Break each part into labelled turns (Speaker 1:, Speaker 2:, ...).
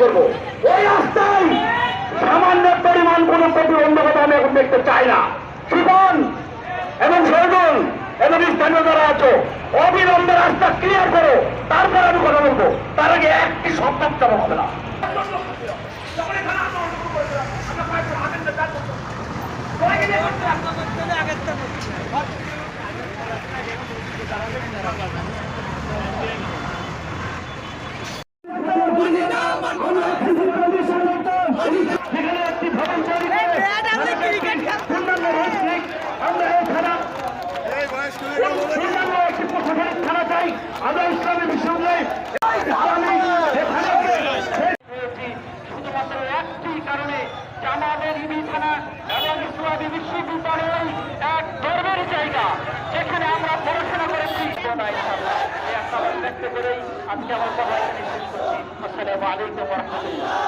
Speaker 1: করব। ওই রাস্তায় সামান্য পরিমাণ কোন প্রতিবন্ধকতা আমি এখন দেখতে চাই না। সুপন এবং শহীদুল এবং স্থানীয় যারা আছো, অবিলম্বে রাস্তা ক্লিয়ার করো। তারপর আমি কথা বলব। তার আগে একটি শব্দ হবে না সেখানে একটি ভবন তৈরি করে অন্যান্য রাজনীতিক আমরা এই থানা অন্যান্য একটি প্রশাসনিক থানা চাই আমি কারণে আমাদের ইবি থানা এবং ইসলামী বিশ্ববিদ্যালয় জায়গা যেখানে আমরা পড়াশোনা করেছি ব্যক্ত করেই আজকে আমার কথা শেষ করছি। আসসালামু আলাইকুম রহমতুল্লাহ।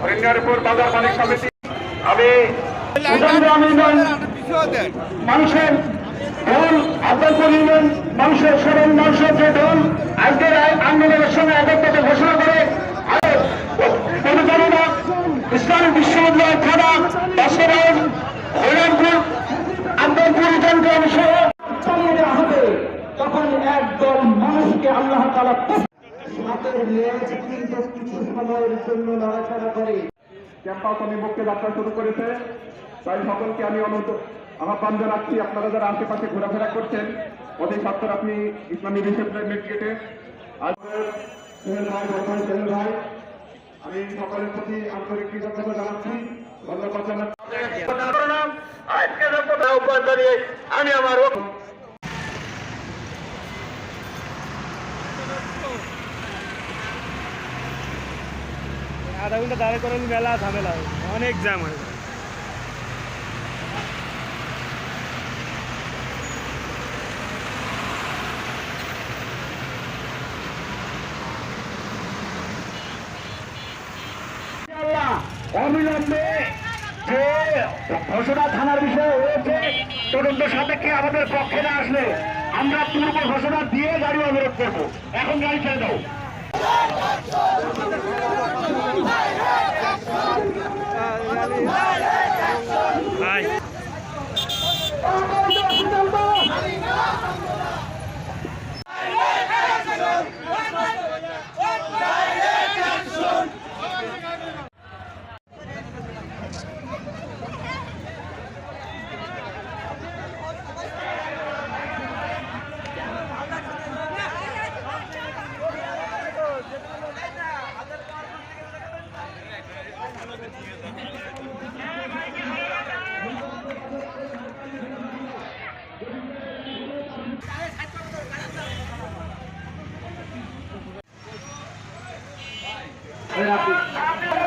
Speaker 1: হরিণারপুর বাজার মালিক সমিতি আমি মানুষের আব্বাসপুর ইউনিয়ন মানুষের স্মরণ, মানুষের যে দল আজকের আন্দোলনের সময় একত্রতা ঘোষণা করে পরিচালনা বিশ্ববিদ্যালয় থানা বাসরাজ চন্দ্র সহ চালিয়ে হবে তখন একদল মানুষকে আল্লাহ তালা হাতের লেজ কিন্তু কিছু সময়ের জন্য নড়াচড়া করে। ক্যাম্পাস অভিমুখে যাত্রা শুরু করেছে। তাই সকলকে আমি অনুরোধ আহ্বান জানাচ্ছি আপনারা যারা আশেপাশে ঘোরাফেরা করছেন অতি সত্তর আপনি ইসলামী বিশ্ববিদ্যালয় গেটে আজকের ভাই ভাই আমি সকলের প্রতি আন্তরিক কৃতজ্ঞতা জানাচ্ছি। ধন্যবাদ জানাচ্ছি। আজকে আহ্বান জানিয়ে আমি আমার
Speaker 2: আধা ঘণ্টা দাঁড়া করেন মেলা, ঝামেলা হয়। অনেক জ্যাম হয়
Speaker 1: অবিলম্বে যে ঘোষণা থানার বিষয়ে হয়েছে, তদন্ত সাপেক্ষে আমাদের পক্ষে না আসলে আমরা পূর্ব ঘোষণা দিয়ে গাড়ি অবরোধ করব। এখন গাড়ি ছেড়ে দাও।
Speaker 2: Terima kasih.